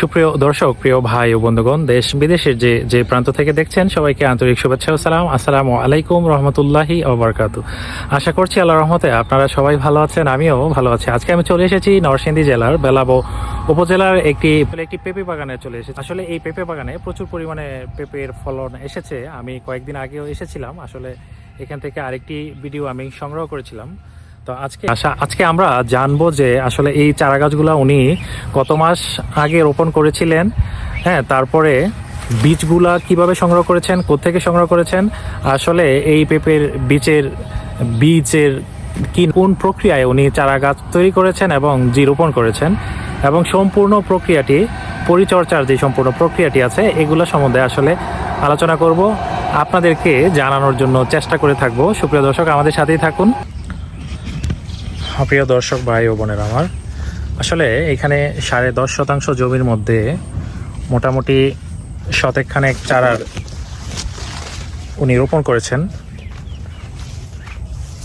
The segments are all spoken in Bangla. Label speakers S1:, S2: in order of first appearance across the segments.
S1: সুপ্রিয় দর্শক, প্রিয় ভাই ও বন্ধুগণ, দেশ বিদেশের যে যে প্রান্ত থেকে দেখছেন, সবাইকে আন্তরিক শুভেচ্ছা ও সালাম। আসসালামু আলাইকুম রহমতুল্লাহি ওবরকাতু আশা করছি আল্লাহ রহমতে আপনারা সবাই ভালো আছেন, আমিও ভালো আছি। আজকে আমি চলে এসেছি নরসিংদী জেলার বেলাবো উপজেলার একটি একটি পেঁপে বাগানে চলে এসেছি। আসলে এই পেঁপে বাগানে প্রচুর পরিমাণে পেঁপের ফলন এসেছে। আমি কয়েকদিন আগেও এসেছিলাম। আসলে এখান থেকে আরেকটি ভিডিও আমি সংগ্রহ করেছিলাম। তো আজকে আশা আজকে আমরা জানব যে আসলে এই চারা গাছগুলো উনি কত মাস আগে রোপণ করেছিলেন। হ্যাঁ তারপরে বীজগুলা কীভাবে সংগ্রহ করেছেন, কোত্থেকে সংগ্রহ করেছেন, আসলে এই পেঁপের বীজের বীজের কি কোন প্রক্রিয়ায় উনি চারা গাছ তৈরি করেছেন এবং জি রোপণ করেছেন। এবং সম্পূর্ণ প্রক্রিয়াটি, পরিচর্যার যে সম্পূর্ণ প্রক্রিয়াটি আছে, এগুলো সম্বন্ধে আসলে আলোচনা করব। আপনাদেরকে জানানোর জন্য চেষ্টা করে থাকব। সুপ্রিয় দর্শক, আমাদের সাথেই থাকুন। প্রিয় দর্শক ভাই ও বোনের আমার, আসলে এখানে সাড়ে দশ শতাংশ জমির মধ্যে মোটামুটি শতেকখানেক চারার উনি রোপণ করেছেন।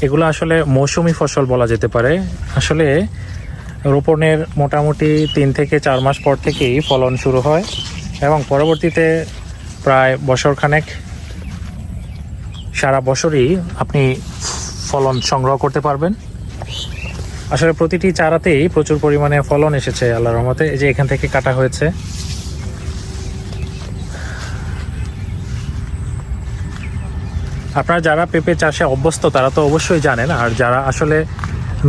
S1: এগুলো আসলে মৌসুমি ফসল বলা যেতে পারে। আসলে রোপণের মোটামুটি তিন থেকে চার মাস পর থেকেই ফলন শুরু হয় এবং পরবর্তীতে প্রায় বছরখানেক সারা বছরই আপনি ফলন সংগ্রহ করতে পারবেন। আসলে প্রতিটি চারাতেই প্রচুর পরিমাণে ফলন এসেছে আল্লাহ রহমতে। এই যে এখান থেকে কাটা হয়েছে। আপনারা যারা পেঁপে চাষে অভ্যস্ত, তারা তো অবশ্যই জানেন, আর যারা আসলে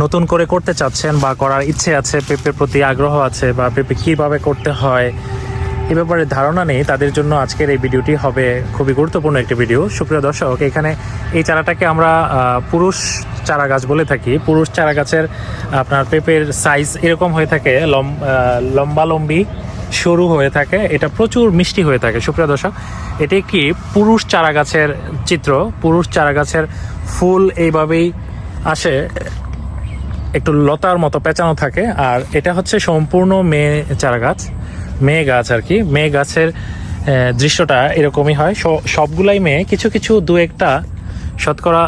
S1: নতুন করে করতে চাচ্ছেন বা করার ইচ্ছে আছে, পেঁপের প্রতি আগ্রহ আছে বা পেঁপে কীভাবে করতে হয়, এ ব্যাপারে ধারণা নেই। তাদের জন্য আজকের এই ভিডিওটি হবে খুবই গুরুত্বপূর্ণ একটি ভিডিও। সুপ্রিয় দর্শক, এখানে এই চারাটাকে আমরা পুরুষ চারা গাছ বলে থাকি পুরুষ চারা গাছের আপনার পেঁপের সাইজ এরকম হয়ে থাকে লম- আহ, লম্বা লম্বি সরু হয়ে থাকে এটা প্রচুর মিষ্টি হয়ে থাকে সুপ্রিয় দর্শক। এটি একটি পুরুষ চারা গাছের চিত্র পুরুষ চারা গাছের ফুল এইভাবেই আসে একটু লতার মতো পেঁচানো থাকে আর এটা হচ্ছে সম্পূর্ণ মেয়ে চারা গাছ মেয়ে গাছ আর কি মেয়ে গাছের দৃশ্যটা এরকমই হয় সবগুলাই মেয়ে কিছু কিছু দু একটা শতকরা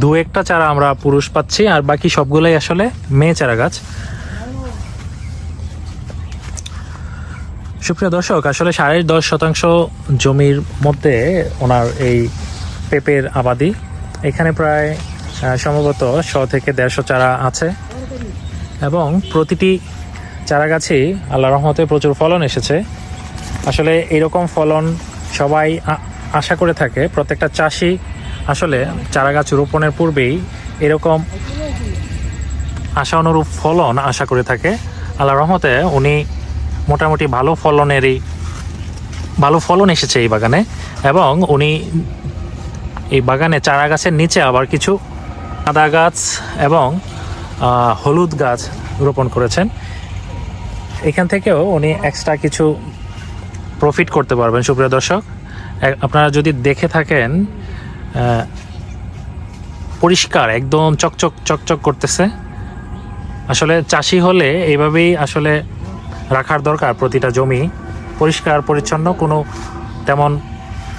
S1: দু একটা চারা আমরা পুরুষ পাচ্ছি, আর বাকি সবগুলোই আসলে মেয়ে চারা গাছ। সুপ্রিয় দর্শক, আসলে সাড়ে দশ শতাংশ জমির মধ্যে ওনার এই পেঁপের আবাদি। এখানে প্রায় সম্ভবত শ থেকে দেড়শো চারা আছে। এবং প্রতিটি চারা গাছেই আল্লাহ রহমতে প্রচুর ফলন এসেছে। আসলে এরকম ফলন সবাই আশা করে থাকে। প্রত্যেকটা চাষি আসলে চারা গাছ রোপণের পূর্বেই এরকম আশা অনুরূপ ফলন আশা করে থাকে। আল্লাহ রহমতে উনি মোটামুটি ভালো ফলনেরই, ভালো ফলন এসেছে এই বাগানে এবং উনি এই বাগানে চারা গাছের নিচে আবার কিছু আদা গাছ এবং হলুদ গাছ রোপণ করেছেন। এখান থেকেও উনি এক্সট্রা কিছু প্রফিট করতে পারবেন, সুপ্রিয় দর্শক। আপনারা যদি দেখে থাকেন পরিষ্কার, একদম চকচক চকচক করতেছে। আসলে চাষি হলে এইভাবেই আসলে রাখার দরকার প্রতিটা জমি। পরিষ্কার, পরিচ্ছন্ন, কোনো তেমন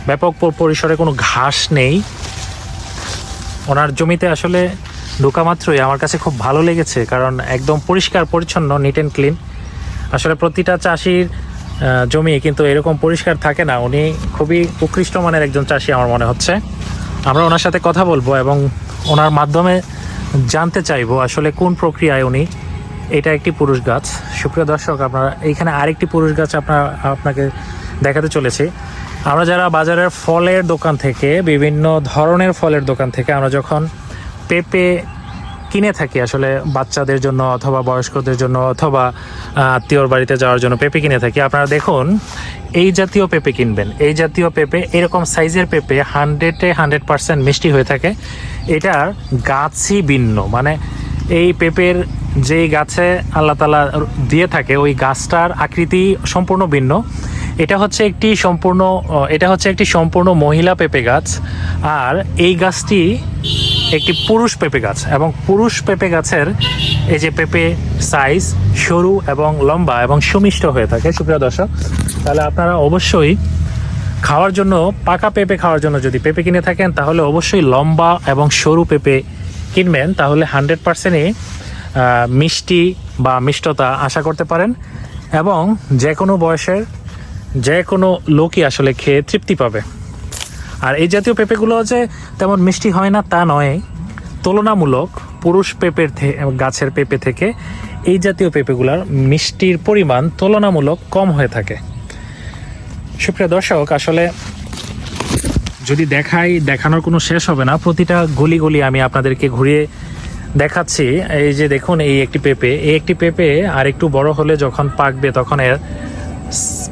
S1: ব্যাপক পরিসরে কোনো ঘাস নেই। ওনার জমিতে আসলে ঢোকা মাত্রই আমার কাছে খুব ভালো লেগেছে, কারণ একদম পরিষ্কার, পরিচ্ছন্ন নিট অ্যান্ড ক্লিন আসলে প্রতিটা চাষির জমি কিন্তু এরকম পরিষ্কার থাকে না। উনি খুবই উৎকৃষ্ট মানের একজন চাষি আমার মনে হচ্ছে। আমরা ওনার সাথে কথা বলব এবং ওনার মাধ্যমে জানতে চাইব আসলে কোন প্রক্রিয়ায় উনি। এটা একটি পুরুষ গাছ। সুপ্রিয় দর্শক, আপনারা এইখানে আরেকটি পুরুষ গাছ আপনার, আপনাকে দেখাতে চলেছি। আমরা যারা বাজারের ফলের দোকান থেকে, বিভিন্ন ধরনের ফলের দোকান থেকে, আমরা যখন পেঁপে কিনে থাকি, আসলে বাচ্চাদের জন্য অথবা বয়স্কদের জন্য অথবা আত্মীয়র বাড়িতে যাওয়ার জন্য পেঁপে কিনে থাকি। আপনারা দেখুন, এই জাতীয় পেঁপে কিনবেন। এই জাতীয় পেঁপে, এরকম সাইজের পেঁপে হান্ড্রেডে হান্ড্রেড পারসেন্ট মিষ্টি হয়ে থাকে। এটার গাছই ভিন্ন। মানে এই পেঁপের যেই গাছে আল্লাহ তালা দিয়ে থাকে, ওই গাছটার আকৃতি সম্পূর্ণ ভিন্ন। এটা হচ্ছে একটি সম্পূর্ণ এটা হচ্ছে একটি সম্পূর্ণ মহিলা পেঁপে গাছ। আর এই গাছটি একটি পুরুষ পেঁপে গাছ এবং পুরুষ পেঁপে গাছের এই যে পেঁপে সাইজ সরু এবং লম্বা এবং সুমিষ্ট হয়ে থাকে, সুপ্রিয় দর্শক, তাহলে আপনারা অবশ্যই খাওয়ার জন্য, পাকা পেঁপে খাওয়ার জন্য যদি পেঁপে কিনে থাকেন, তাহলে অবশ্যই লম্বা এবং সরু পেঁপে কিনবেন, তাহলে হান্ড্রেড পার্সেন্টই মিষ্টি বা মিষ্টতা আশা করতে পারেন এবং যে কোনো বয়সের, যে কোনো লোকই আসলে খেয়ে তৃপ্তি পাবে। আর এই জাতীয় পেঁপেগুলো যে তেমন মিষ্টি হয় না, তা নয়। তুলনামূলক পুরুষ পেঁপের গাছের পেঁপে থেকে এই জাতীয় পেঁপেগুলোর মিষ্টির পরিমাণ তুলনামূলক কম হয়ে থাকে। সুপ্রিয় দর্শক, আসলে যদি দেখাই, দেখানোর কোনো শেষ হবে না। প্রতিটা গলি গলি আমি আপনাদেরকে ঘুরিয়ে দেখাচ্ছি। এই যে দেখুন, এই একটি পেঁপে। এই একটি পেঁপে আর একটু বড় হলে যখন পাকবে, তখন এর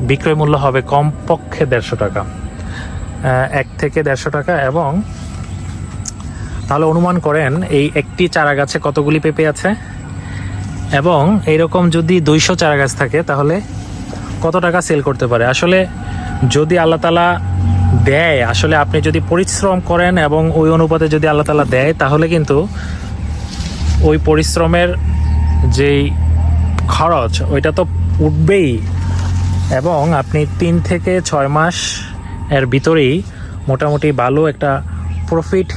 S1: বিক্রয় মূল্য হবে কমপক্ষে দেড়শো টাকা। এক থেকে দেড়শো টাকা এবং তাহলে অনুমান করেন এই একটি চারা গাছে কতগুলি পেঁপে আছে? এবং এইরকম যদি দুইশো চারা গাছ থাকে, তাহলে কত টাকা সেল করতে পারে? আসলে যদি আল্লাহ তালা দেয়, আসলে আপনি যদি পরিশ্রম করেন এবং ওই অনুপাতে যদি আল্লাহ তালা দেয়, তাহলে কিন্তু ওই পরিশ্রমের যেই খরচ, ওইটা তো উঠবেই। এবং আপনি তিন থেকে ছয় মাস এর ভিতরেই মোটামুটি ভালো একটা প্রফিট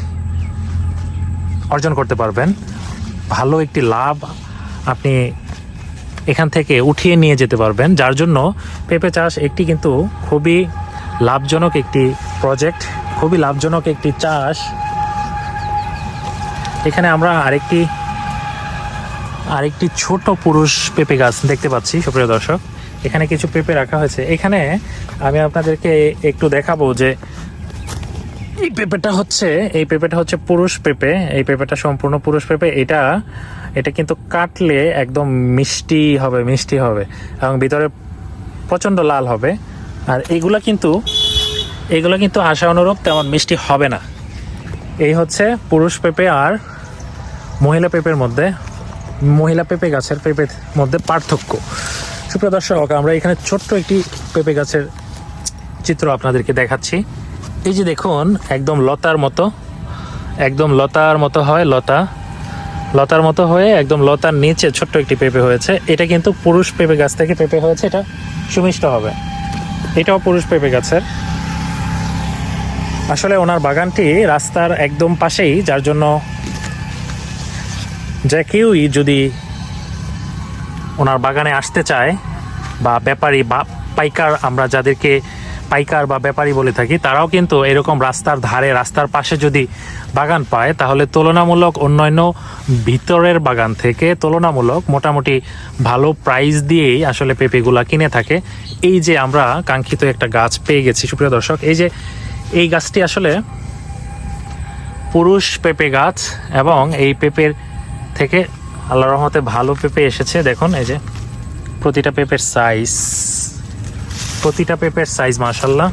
S1: অর্জন করতে পারবেন। ভালো একটি লাভ আপনি এখান থেকে উঠিয়ে নিয়ে যেতে পারবেন, যার জন্য পেঁপে চাষ একটি কিন্তু খুবই লাভজনক একটি প্রজেক্ট খুবই লাভজনক একটি চাষ। এখানে আমরা আরেকটি আরেকটি ছোট পুরুষ পেঁপে গাছ দেখতে পাচ্ছি, সুপ্রিয় দর্শক। এখানে কিছু পেঁপে রাখা হয়েছে। এখানে আমি আপনাদেরকে একটু দেখাবো যে এই পেঁপেটা হচ্ছে, এই পেঁপেটা হচ্ছে পুরুষ পেঁপে, এই পেঁপেটা সম্পূর্ণ পুরুষ পেঁপে। এটা এটা কিন্তু কাটলে একদম মিষ্টি হবে মিষ্টি হবে এবং ভিতরে প্রচণ্ড লাল হবে। আর এইগুলা কিন্তু, এগুলো কিন্তু আশা অনুরূপ তেমন মিষ্টি হবে না। এই হচ্ছে পুরুষ পেঁপে আর মহিলা পেঁপের মধ্যে, মহিলা পেঁপে গাছের পেঁপের মধ্যে পার্থক্য। সুপ্রিয় দর্শক, আমরা এখানে ছোট্ট একটি পেঁপে গাছের চিত্র আপনাদেরকে দেখাচ্ছি। এই যে দেখুন, একদম লতার মতো, একদম লতার মতো হয় লতা। লতার মতো হয়ে একদম লতার নিচে ছোট্ট একটি পেঁপে হয়েছে। এটা কিন্তু পুরুষ পেঁপে গাছ থেকে পেঁপে হয়েছে, এটা সুমিষ্ট হবে। এটাও পুরুষ পেঁপে গাছের। আসলে ওনার বাগানটি রাস্তার একদম পাশেই, যার জন্য যে কেউই যদি ওনার বাগানে আসতে চায় বা ব্যাপারী বা পাইকার আমরা যাদেরকে পাইকার বা ব্যাপারী বলে থাকি, তারাও কিন্তু এরকম রাস্তার ধারে, রাস্তার পাশে যদি বাগান পায়, তাহলে তুলনামূলক অন্যান্য ভিতরের বাগান থেকে তুলনামূলক মোটামুটি ভালো প্রাইস দিয়েই আসলে পেঁপেগুলা কিনে থাকে। এই যে আমরা কাঙ্ক্ষিত একটা গাছ পেয়ে গেছি, সুপ্রিয় দর্শক, এই যে এই গাছটি আসলে পুরুষ পেঁপে গাছ এবং এই পেঁপের থেকে আল্লাহ রহমতে ভালো পেঁপে এসেছে। দেখুন, এই যে প্রতিটা পেঁপের সাইজ প্রতিটা পেঁপের সাইজ মাশাল্লাহ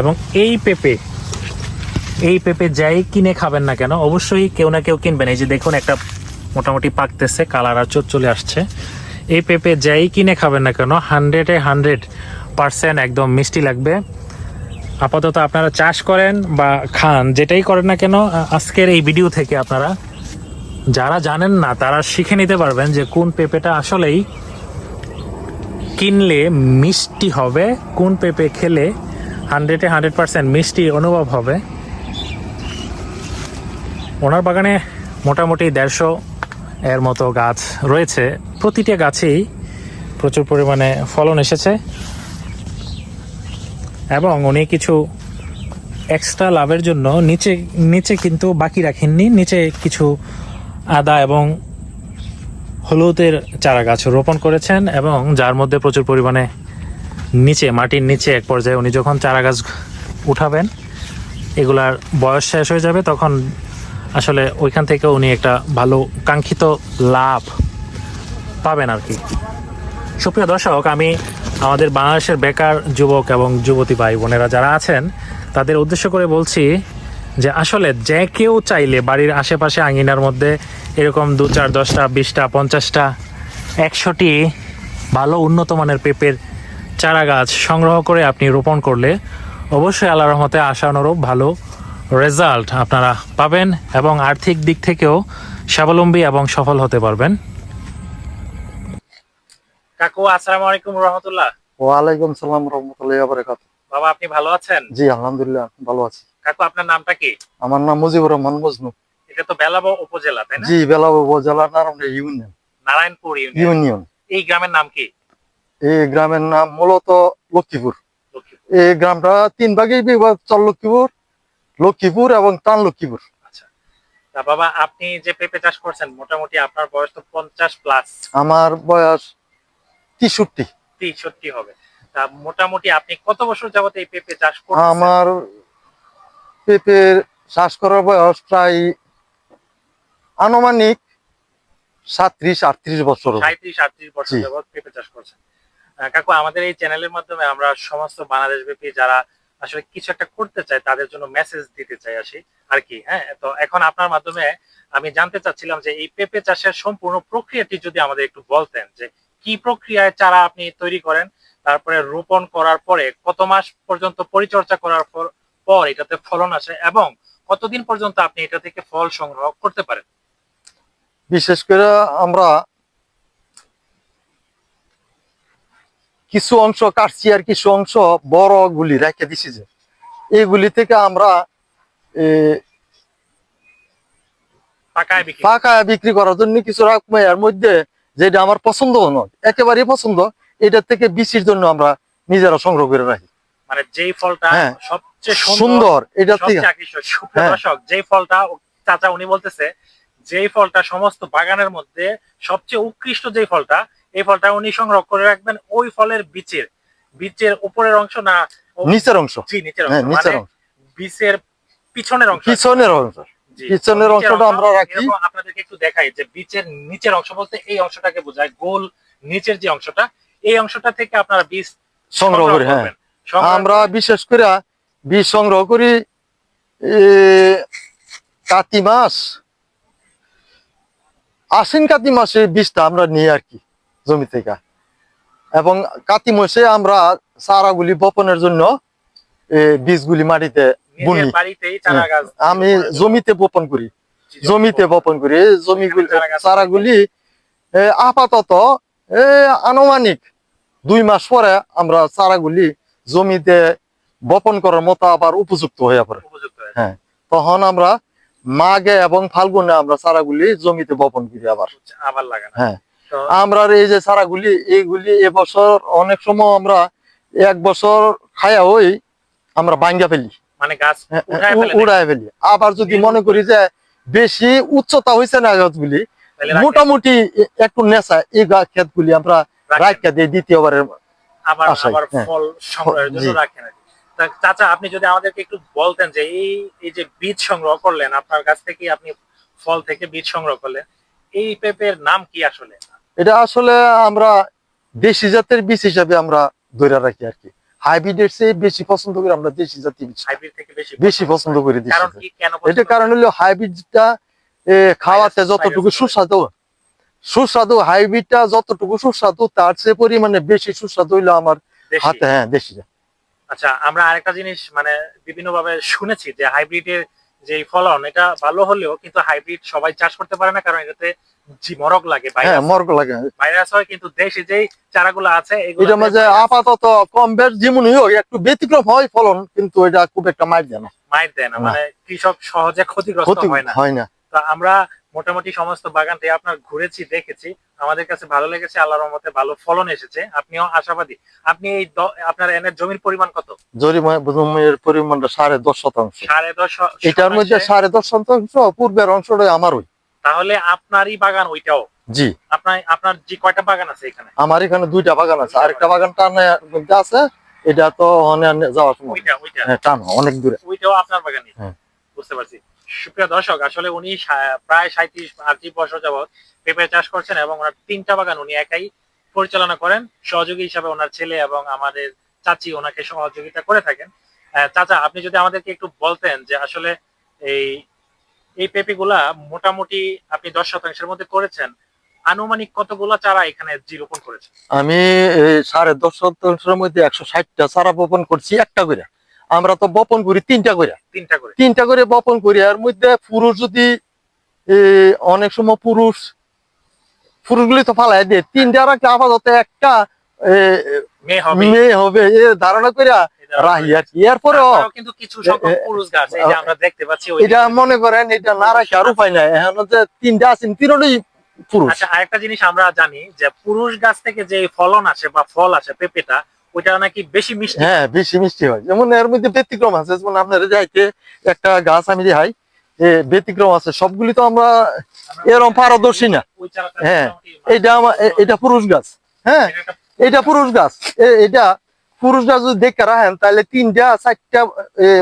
S1: এবং এই পেঁপে এই পেঁপে যাই কিনে খাবেন না কেন, অবশ্যই কেউ না কেউ কিনবেন। এই যে দেখুন, একটা মোটামুটি পাকতেছে, কালার আচর চলে আসছে। এই পেঁপে যাই কিনে খাবেন না কেন হান্ড্রেডে হান্ড্রেড পার্সেন্ট একদম মিষ্টি লাগবে। আপাতত আপনারা চাষ করেন বা খান, যেটাই করেন না কেন, আজকের এই ভিডিও থেকে আপনারা, যারা জানেন না, তারা শিখে নিতে পারবেন যে কোন পেঁপেটা আসলেই কিনলে মিষ্টি হবে, কোন পেঁপে খেলে হান্ড্রেডে হান্ড্রেড পার্সেন্ট মিষ্টি অনুভব হবে। ওনার বাগানে মোটামুটি দেড়শো এর মতো গাছ রয়েছে। প্রতিটা গাছেই প্রচুর পরিমাণে ফলন এসেছে। এবং উনি কিছু এক্সট্রা লাভের জন্য নিচে নিচে কিন্তু বাকি রাখেননি। নিচে কিছু আদা এবং হলুদের চারা গাছ রোপণ করেছেন এবং যার মধ্যে প্রচুর পরিমাণে নিচে, মাটির নিচে এক পর্যায়ে উনি যখন চারা গাছ উঠাবেন, এগুলার বয়স শেষ হয়ে যাবে, তখন আসলে ওইখান থেকে উনি একটা ভালো কাঙ্ক্ষিত লাভ পাবেন আর কি। সুপ্রিয় দর্শক, আমি আমাদের বাংলাদেশের বেকার যুবক এবং যুবতী ভাই বোনেরা যারা আছেন, তাদের উদ্দেশ্য করে বলছি যে আসলে যে কেউ চাইলে বাড়ির আশেপাশে আঙিনার মধ্যে এরকম দু চার দশটা বিশটা পঞ্চাশটা একশোটি ভালো উন্নত মানের পেঁপের চারা গাছ সংগ্রহ করে আপনি রোপণ করলে অবশ্যই আল্লাহ রহমতে আশানুরূপ ভালো রেজাল্ট আপনারা পাবেন এবং আর্থিক দিক থেকেও স্বাবলম্বী এবং সফল হতে পারবেন। কাকু আসসালামু আলাইকুম রহমতুল্লাহ।
S2: ওয়ালাইকুম সালাম রহমতুল্লাহ বারাকাত
S1: বাবা আপনি ভালো আছেন?
S2: জি আলহামদুলিল্লাহ ভালো আছি।
S1: কাকু আপনার নামটা কি?
S2: আমার নাম মুজিবুর রহমান মজনু।
S1: এটা তো বেলাবো উপজেলা তাই না?
S2: জি বেলা উপজেলা নারায়ণ ইউনিয়ন।
S1: নারায়ণপুর ইউনিয়ন। এই গ্রামের নাম কি?
S2: এই গ্রামের নাম মূলত লক্ষ্মীপুর। এই গ্রামটা তিন ভাগেই চর লক্ষ্মীপুর লক্ষ্মীপুর এবং টান লক্ষ্মীপুর।
S1: আচ্ছা। তা বাবা আপনি যে পেঁপে চাষ করছেন মোটামুটি আপনার বয়স তো পঞ্চাশ প্লাস
S2: আমার বয়স তেষট্টি।
S1: তেষট্টি হবে। তা মোটামুটি আপনি কত বছর যাবত এই পেঁপে চাষ করছেন?
S2: আমার পেঁপের চাষ করার বয়স প্রায় আনুমানিক সাত্রিশ আটত্রিশ বছর।
S1: সাঁত্রিশ আটত্রিশ বছর
S2: জি।
S1: যাবত পেঁপে চাষ করছেন। কাকু আমাদের এই চ্যানেলের মাধ্যমে আমরা সমস্ত বাংলাদেশ ব্যাপী যারা আসলে কিছু একটা করতে চাই তাদের জন্য মেসেজ দিতে চাই আসি। আর কি হ্যাঁ? তো এখন আপনার মাধ্যমে আমি জানতে চাচ্ছিলাম যে এই পেঁপে চাষের সম্পূর্ণ প্রক্রিয়াটি যদি আমাদের একটু বলতেন যে কি প্রক্রিয়ায় চারা আপনি তৈরি করেন তারপরে রোপণ করার পরে কত মাস পর্যন্ত পরিচর্যা করার পর এটাতে ফলন আসে এবং কতদিন পর্যন্ত আপনি এটা থেকে ফল সংগ্রহ করতে পারেন?
S2: বিশেষ করে আমরা কিছু অংশ কাটছি আর কিছু অংশ বড় গুলি রেখে দিছি যে এইগুলি থেকে আমরা পাকা বিক্রি করার জন্য কিছু রাখব এর মধ্যে যেটা আমার পছন্দ নয় একেবারেই পছন্দ এটার থেকে বিচির জন্য আমরা নিজেরা সংগ্রহ করে রাখি
S1: মানে যেই ফলটা
S2: হ্যাঁ।
S1: সবচেয়ে সুন্দর
S2: এটার থেকে হ্যাঁ।
S1: যেই ফলটা চাচা উনি বলতেছে যেই ফলটা সমস্ত বাগানের মধ্যে সবচেয়ে উৎকৃষ্ট যেই ফলটা এই ফলটা উনি সংগ্রহ করে রাখবেন ওই ফলের বীজের বীজের উপরের অংশ না
S2: নিচের অংশ।
S1: জি নিচের
S2: হ্যাঁ
S1: অংশ
S2: নিচের
S1: মানে বীজের পিছনের অংশ।
S2: পিছনের অংশ। পিছনের অংশটা
S1: অংশ,
S2: আমরা রাখি।
S1: আপনাদেরকে একটু দেখাই যে বীজের নিচের অংশ বলতে এই অংশটাকে বোঝায় গোল নিচের যে অংশটা এই অংশটা থেকে আপনারা বীজ
S2: সংগ্রহ করি হ্যাঁ। আমরা বিশেষ করে বীজ সংগ্রহ করি কাতি মাস আশ্বিন কাতি মাসে বীজটা আমরা নিই আর কি জমি থেকে। এবং কাতি মাসে আমরা চারাগুলি বপনের জন্য বীজগুলি মাটিতে বুনি। আমি জমিতে বপন করি জমিতে বপন। করি। জমিগুলি
S1: চারা
S2: চারাগুলি আপাতত এ, আনুমানিক দুই মাস পরে আমরা চারাগুলি জমিতে বপন করার মতো আবার উপযুক্ত হয়ে পড়ে। হ্যাঁ। তখন আমরা মাঘে এবং ফাল্গুনে আমরা চারাগুলি জমিতে বপন করি আবার
S1: আবার লাগানো
S2: হ্যাঁ। আমরা এই যে চারাগুলি এইগুলি এবছর অনেক সময় আমরা এক বছর খায়া ওই আমরা বাঙ্গা ফেলি
S1: মানে গাছ
S2: হ্যাঁ। উড়ায় ফেলি আবার যদি মনে করি যে বেশি উচ্চতা হয়েছে না গাছগুলি মোটামুটি একটু নেশা এই ক্ষেতগুলি আমরা
S1: রাখেন।
S2: রাখা দিয়ে দ্বিতীয়বারের
S1: আবার আবার
S2: হ্যাঁ।
S1: ফল সংগ্রহের জন্য রাখেন চাচা আপনি যদি আমাদেরকে একটু বলতেন যে এই এই যে বীজ সংগ্রহ করলেন আপনার কাছ থেকে আপনি ফল থেকে বীজ সংগ্রহ করলেন এই পেঁপের নাম কি আসলে?
S2: এটা আসলে আমরা দেশি জাতের বীজ হিসাবে আমরা ধরে রাখি আর কি। হাইব্রিডের চেয়ে বেশি পছন্দ করি আমরা দেশি জাতীয় বীজ।
S1: হাইব্রিড থেকে বেশি
S2: বেশি পছন্দ করি দেশি
S1: কারণ কি কেন
S2: এটা কারণ হলো হাইব্রিডটা খাওয়াতে যতটুকু সুস্বাদু সুস্বাদু হাইব্রিডটা যতটুকু সুস্বাদু তার চেয়ে পরিমাণে বেশি সুস্বাদু হইল আমার হাতে হ্যাঁ দেশি জাত।
S1: আচ্ছা আমরা আরেকটা জিনিস মানে বিভিন্ন ভাবে শুনেছি যে হাইব্রিডের যে ফলন এটা ভালো হলেও কিন্তু হাইব্রিড সবাই চাষ করতে পারে না কারণ এটাতে মরক লাগে
S2: হ্যাঁ
S1: ভাইরাস
S2: মর্গ লাগে।
S1: ভাইরাস হয় কিন্তু দেশে যেই চারাগুলো আছে এগুলো
S2: এটার মাঝে আপাতত কম বেশ যেমনই হোক একটু ব্যতিক্রম হয় ফলন কিন্তু এটা খুব একটা মার দেয় না।
S1: মাইর দেয় না। মানে কৃষক সহজে ক্ষতিগ্রস্ত
S2: ক্ষতি
S1: হয় না।
S2: হয় না।
S1: তো আমরা মোটামুটি সমস্ত বাগানটি আপনার ঘুরেছি দেখেছি। আমাদের কাছে ভালো লেগেছে আল্লাহর রহমতে ভালো ফলন এসেছে। আপনিও আশাবাদী। আপনি এই আপনার এনের জমির পরিমাণ কত?
S2: জমির পরিমাণটা সাড়ে দশ শতাংশ।
S1: সাড়ে দশ
S2: এটার মধ্যে সাড়ে দশ শতাংশ পূর্বের অংশটাই আমারই।
S1: তাহলে আপনারই বাগান ওইটাও?
S2: জি।
S1: আপনার আপনার যে কয়টা বাগান আছে এখানে?
S2: আমার এখানে দুইটা বাগান আছে। আরেকটা বাগান টানের মধ্যে আছে এটা তো অনেক যাওয়ার সময়। হ্যাঁ, টান অনেক দূরে।
S1: ওইটাও আপনার বাগানই।
S2: হ্যাঁ।
S1: বুঝতে পারছি। সুপ্রিয় দর্শক, আসলে উনি প্রায় সাঁত্রিশ আটত্রিশ বছর যাবৎ পেঁপে চাষ করছেন এবং ওনার তিনটা বাগান উনি একাই পরিচালনা করেন। সহযোগী হিসাবে ওনার ছেলে এবং আমাদের চাচি ওনাকে সহযোগিতা করে থাকেন। চাচা, আপনি যদি আমাদেরকে একটু বলতেন যে আসলে এই এই পেঁপেগুলা মোটামুটি আপনি দশ শতাংশের মধ্যে করেছেন, আনুমানিক কতগুলা চারা এখানে রোপণ করেছেন
S2: আমি সাড়ে দশ শতাংশের মধ্যে একশো ষাটটা চারা বপন করছি একটা করে। আমরা তো বপন করি তিনটা করে।
S1: তিনটা করে।
S2: তিনটা করে বপন করি এর মধ্যে পুরুষ যদি অনেক সময় পুরুষ পুরুষগুলি তো ফালাই দিয়ে। তিনটা রাখলে আপাতত একটা
S1: মেয়ে হবে।
S2: এ ধারণা করে রাহি আর কি। এরপরেও
S1: কিন্তু কিছু সংখ্যক
S2: এ- এ-
S1: পুরুষ গাছ এই আমরা দেখতে পাচ্ছি
S2: এটা মনে করেন এটা না রাখি আর উপায় নাই। এখন যে তিনটা আছেন তিনটাই পুরুষ।
S1: আচ্ছা আরেকটা জিনিস আমরা জানি যে পুরুষ গাছ থেকে যে ফলন আসে বা ফল আসে পেঁপেটা ওইটা নাকি বেশি মিষ্টি?
S2: হ্যাঁ বেশি মিষ্টি হয়। যেমন এর মধ্যে ব্যতিক্রম আছে যেমন আপনারা যাইতে একটা গাছ আমি ব্যতিক্রম আছে। সবগুলি তো আমরা এরম পারদর্শী না। হ্যাঁ, এটা আমার এটা পুরুষ গাছ। হ্যাঁ
S1: এটা
S2: পুরুষ গাছ। এটা পুরুষ গাছ যদি দেখে রাখেন তাহলে তিনটা চারটা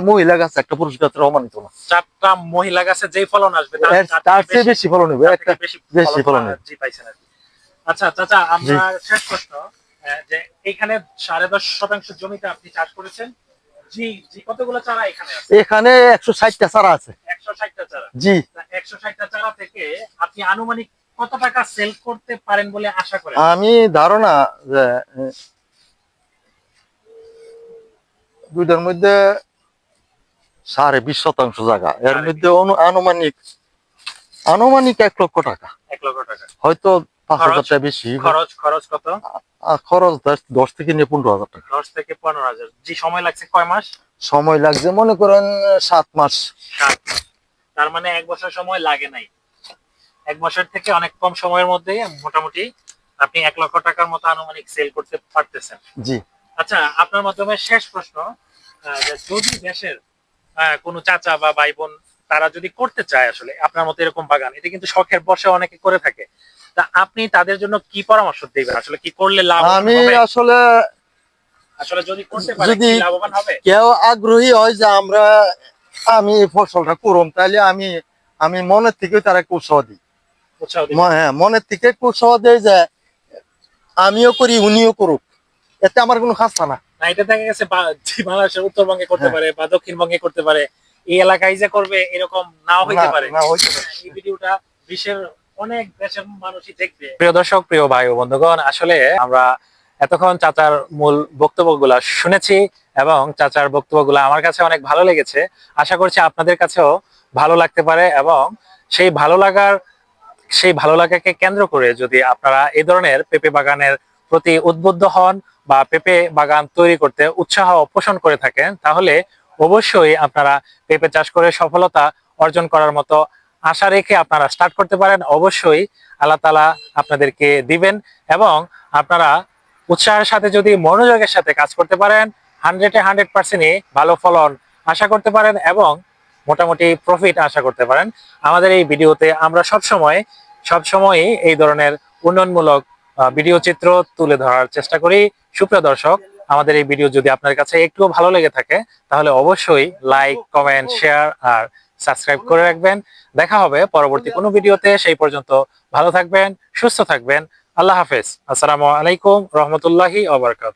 S2: মহিলা গাছ একটা পুরুষ গাছের অমানিত না।
S1: চারটা মহিলা গাছে যেই ফলন আসবে তার-
S2: চেয়ে বেশি ফলন হবে একটা
S1: বেশি ফলন। আচ্ছা চাচা আমরা শেষ প্রশ্ন। যে এখানে সাড়ে দশ শতাংশ জমিতে আপনি চাষ করেছেন। জি জি কতগুলো চারা এখানে আছে?
S2: এখানে একশো ষাটটা চারা আছে।
S1: একশো ষাটটা চারা।
S2: জি।
S1: একশো ষাটটা চারা থেকে আপনি আনুমানিক কত টাকা সেল করতে পারেন বলে আশা করেন?
S2: আমি ধারণা যে দুইটার মধ্যে সাড়ে বিশ শতাংশ জায়গা। এর মধ্যে আনুমানিক আনুমানিক এক লক্ষ টাকা।
S1: এক লক্ষ টাকা।
S2: হয়তো পাঁচ
S1: খরচ?
S2: বেশি।
S1: খরচ খরচ কত?
S2: খরচ দশ- থেকে নিয়ে পনেরো হাজার টাকা।
S1: দশ থেকে পনেরো হাজার। জি সময় লাগছে কয় মাস?
S2: সময় লাগছে মনে করেন সাত মাস।
S1: তার মানে এক বছর সময় লাগে নাই। এক বছর থেকে অনেক কম সময়ের মধ্যে মোটামুটি আপনি এক লক্ষ টাকার মতো আনুমানিক সেল করতে পারতেছেন।
S2: জি।
S1: আচ্ছা আপনার মাধ্যমে শেষ প্রশ্ন যদি দেশের কোনো চাচা বা ভাই বোন তারা যদি করতে চায় আসলে আপনার মতো এরকম বাগান এটা কিন্তু শখের বসে অনেকে করে থাকে। তা আপনি তাদের জন্য কি পরামর্শ দিবেন? আসলে কি করলে লাভ
S2: আমি আসলে
S1: আসলে যদি করতে পারে
S2: যদি-
S1: লাভবান হবে?
S2: কেউ আগ্রহী হয় যে আমরা আমি এই ফসলটা করুম তাহলে আমি আমি মনের থেকে তারা উৎসাহ দিই। হ্যাঁ মনের থেকে উৎসাহ দেয় যে আমিও করি উনিও করুক। এতে আমার কোনো খাস্তা না।
S1: এটা দেখা গেছে বাংলাদেশের উত্তরবঙ্গে করতে
S2: হ্যাঁ।
S1: পারে বা দক্ষিণবঙ্গে করতে পারে এই এলাকায় যে করবে এরকম নাও হইতে পারে।
S2: না হইতে পারে।
S1: এই ভিডিওটা বিশ্বের অনেক মানুষই দেখবে। প্রিয় দর্শক, প্রিয় ভাই ও বন্ধুগণ, আসলে আমরা এতক্ষণ চাচার মূল বক্তব্যগুলা শুনেছি এবং চাচার বক্তব্যগুলো আমার কাছে অনেক ভালো লেগেছে। আশা করছি আপনাদের কাছেও ভালো লাগতে পারে এবং সেই ভালো লাগার, সেই ভালো লাগাকে কেন্দ্র করে যদি আপনারা এই ধরনের পেঁপে বাগানের প্রতি উদ্বুদ্ধ হন বা পেঁপে বাগান তৈরি করতে উৎসাহ পোষণ করে থাকেন, তাহলে অবশ্যই আপনারা পেঁপে চাষ করে সফলতা অর্জন করার মতো আশা রেখে আপনারা স্টার্ট করতে পারেন, অবশ্যই আল্লাহ তালা আপনাদেরকে দিবেন এবং আপনারা উৎসাহের সাথে যদি মনোযোগের সাথে কাজ করতে পারেন হান্ড্রেডে হান্ড্রেড পার্সেন্টই ভালো ফলন আশা করতে পারেন এবং মোটামুটি প্রফিট আশা করতে পারেন। আমাদের এই ভিডিওতে আমরা সব সময় সব সময়ই এই ধরনের উন্নয়নমূলক ভিডিও চিত্র তুলে ধরার চেষ্টা করি। সুপ্রিয় দর্শক, আমাদের এই ভিডিও যদি আপনার কাছে একটুও ভালো লেগে থাকে, তাহলে অবশ্যই লাইক কমেন্ট শেয়ার আর সাবস্ক্রাইব করে রাখবেন। দেখা হবে পরবর্তী কোনো ভিডিওতে। সেই পর্যন্ত ভালো থাকবেন, সুস্থ থাকবেন। আল্লাহ হাফেজ। আসসালামু আলাইকুম রহমতুল্লাহি ওবরকাত